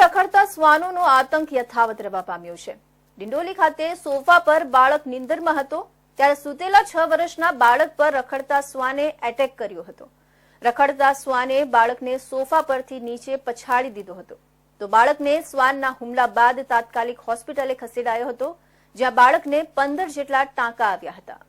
રખડતા શ્વાનોનો આતંક યથાવત રહેવા પામ્યો છે. ડિંડોલી ખાતે સોફા પર બાળક નિંદરમાં હતો, ત્યારે સૂતેલા છ વર્ષના બાળક પર રખડતા શ્વાને એટેક કર્યો હતો. રખડતા શ્વાને બાળકને સોફા પરથી નીચે પછાડી દીધો હતો. તો બાળકને શ્વાનના હુમલા બાદ તાત્કાલિક હોસ્પિટલે ખસેડાયો હતો, જ્યાં બાળકને પંદર જેટલા ટાંકા આવ્યા હતા.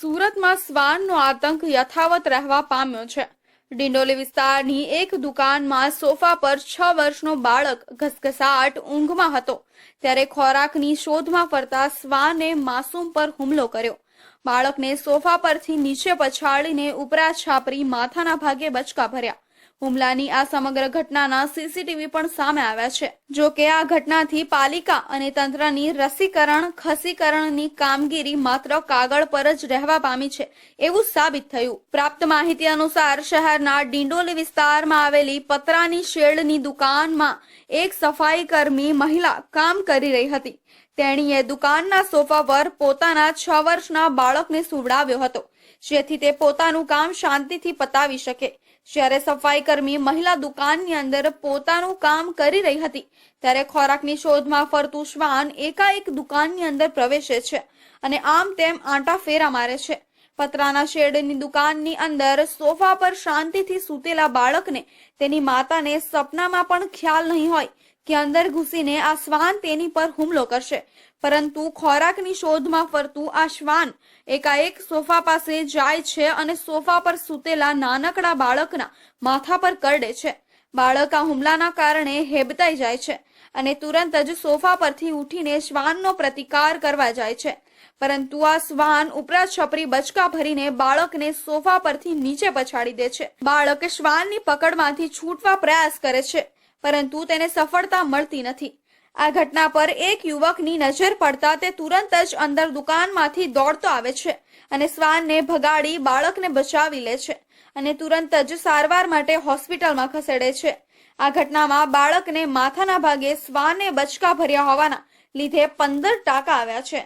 સુરતમાં શ્વાનનો આતંક યથાવત રહેવા પામ્યો છે. ડિંડોલી વિસ્તારની એક દુકાનમાં સોફા પર છ વર્ષનો બાળક ઘસઘસાટ ઊંઘમાં હતો. ત્યારે ખોરાકની શોધમાં ફરતા શ્વાને માસૂમ પર હુમલો કર્યો. બાળકને સોફા પરથી નીચે પછાડીને ઉપરા છાપરી માથાના ભાગે બચકા ભર્યા. હુમલાની આ સમગ્ર ઘટનાના સીસીટીવી પણ સામે આવ્યા છે. જો કે આ ઘટનાથી પાલિકા અને તંત્રની રસીકરણ, ખસીકરણની કામગીરી માત્ર કાગળ પર જ રહેવા પામી છે એવું સાબિત થયું. પ્રાપ્ત માહિતી અનુસાર શહેરના ડિંડોલી વિસ્તારમાં આવેલી પતરાની શેડની દુકાનમાં એક સફાઈ કર્મી મહિલા કામ કરી રહી હતી. તેણીએ દુકાનના સોફા પર પોતાના છ વર્ષના બાળકને સુવડાવ્યો હતો. જેથી તે પોતાનું કામ શાંતિથી પતાવી શકે. જ્યારે સફાઈ કર્મી મહિલા દુકાનની અંદર પોતાનું કામ કરી રહી હતી, ત્યારે ખોરાકની શોધમાં ફરતું શ્વાન એકાએક દુકાનની અંદર પ્રવેશે છે અને આમ તેમ આંટા ફેરા મારે છે. પતરાના શેડની દુકાનની અંદર સોફા પર શાંતિથી સૂતેલા બાળકને તેની માતાને સપનામાં પણ ખ્યાલ નહીં હોય કે અંદર ઘૂસીને આ શ્વાન તેની પર હુમલો કરશે. પરંતુ ખોરાકની શોધમાં ફરતું આ શ્વાન એકાએક સોફા પાસે જાય છે અને સોફા પર સૂતેલા નાનકડા બાળકના માથા પર કરડે છે. બાળક આ હુમલાના કારણે હેબતાઈ જાય છે અને તુરંત જ સોફા પરથી ઉઠીને શ્વાનનો પ્રતિકાર કરવા જાય છે. પરંતુ આ શ્વાન ઉપરા છપરી બચકા ભરીને બાળકને સોફા પરથી નીચે પછાડી દે છે. બાળક શ્વાનની પકડમાંથી છૂટવા પ્રયાસ કરે છે, પરંતુ તેને સફળતા મળતી નથી. આ ઘટના પર એક યુવકની નજર પડતા તે તુરંત જ અંદર દુકાનમાંથી દોડતો આવે છે અને શ્વાનને ભગાડી બાળકને બચાવી લે છે અને તુરંત જ સારવાર માટે હોસ્પિટલમાં ખસેડે છે. આ ઘટનામાં બાળકને માથાના ભાગે શ્વાને બચકા ભર્યા હોવાના લીધે પંદર ટાંકા આવ્યા છે.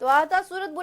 તો આ હતા સુરત બુલેટિન